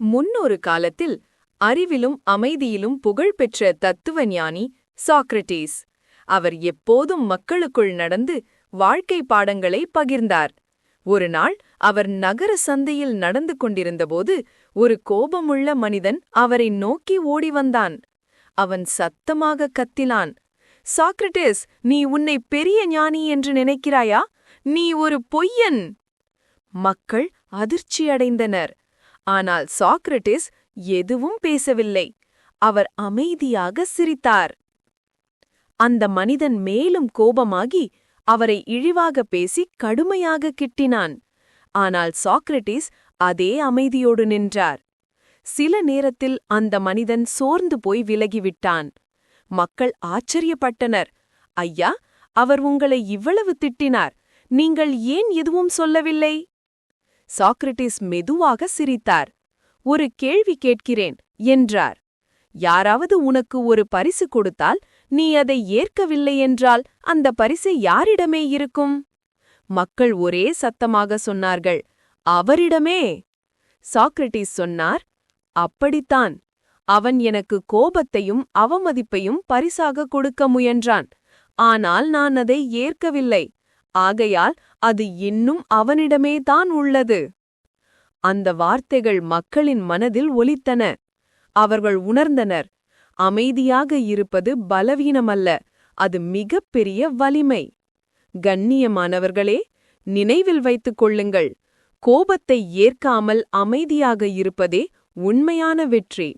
முன்னொரு காலத்தில் அறிவிலும் அமைதியிலும் புகழ்பெற்ற தத்துவஞானி சாக்ரட்டிஸ் அவர் எப்போதும் மக்களுக்குள் நடந்து வாழ்க்கை பாடங்களை பகிர்ந்தார். ஒரு நாள் அவர் நகர சந்தையில் நடந்து கொண்டிருந்தபோது ஒரு கோபமுள்ள மனிதன் அவரை நோக்கி ஓடி வந்தான். அவன் சத்தமாக கத்தினான். சாக்ரட்டிஸ் நீ உன்னை பெரிய ஞானி என்று நினைக்கிறாயா? நீ ஒரு பொய்யன்! மக்கள் அதிர்ச்சியடைந்தனர். ஆனால் சாக்ரட்டிஸ் எதுவும் பேசவில்லை. அவர் அமைதியாக சிரித்தார். அந்த மனிதன் மேலும் கோபமாகி அவரை இழிவாக பேசி கடுமையாக கிட்டினான். ஆனால் சாக்ரட்டிஸ் அதே அமைதியோடு நின்றார். சில நேரத்தில் அந்த மனிதன் சோர்ந்து போய் விலகிவிட்டான். மக்கள் ஆச்சரியப்பட்டனர். ஐயா அவர் உங்களை இவ்வளவு திட்டினார். நீங்கள் ஏன் எதுவும் சொல்லவில்லை? சாக்ரட்டிஸ் மெதுவாக சிரித்தார். ஒரு கேள்வி கேட்கிறேன் என்றார். யாராவது உனக்கு ஒரு பரிசு கொடுத்தால் நீ அதை ஏற்கவில்லை என்றால் அந்த பரிசு யாரிடமே இருக்கும்? மக்கள் ஒரே சத்தமாக சொன்னார்கள். அவரிடமே. சாக்ரட்டிஸ் சொன்னார். அப்படித்தான். அவன் எனக்கு கோபத்தையும் அவமதிப்பையும் பரிசாக கொடுக்க முயன்றான். ஆனால் நான் அதை ஏற்கவில்லை. ஆகையால் அது இன்னும் அவனிடமே தான் உள்ளது. அந்த வார்த்தைகள் மக்களின் மனதில் ஒலித்தன. அவர்கள் உணர்ந்தனர். அமைதியாக இருப்பது பலவீனமல்ல. அது மிகப்பெரிய வலிமை. கண்ணியமானவர்களே நினைவில் வைத்துக் கொள்ளுங்கள். கோபத்தை ஏற்காமல் அமைதியாக இருப்பதே உண்மையான வெற்றி.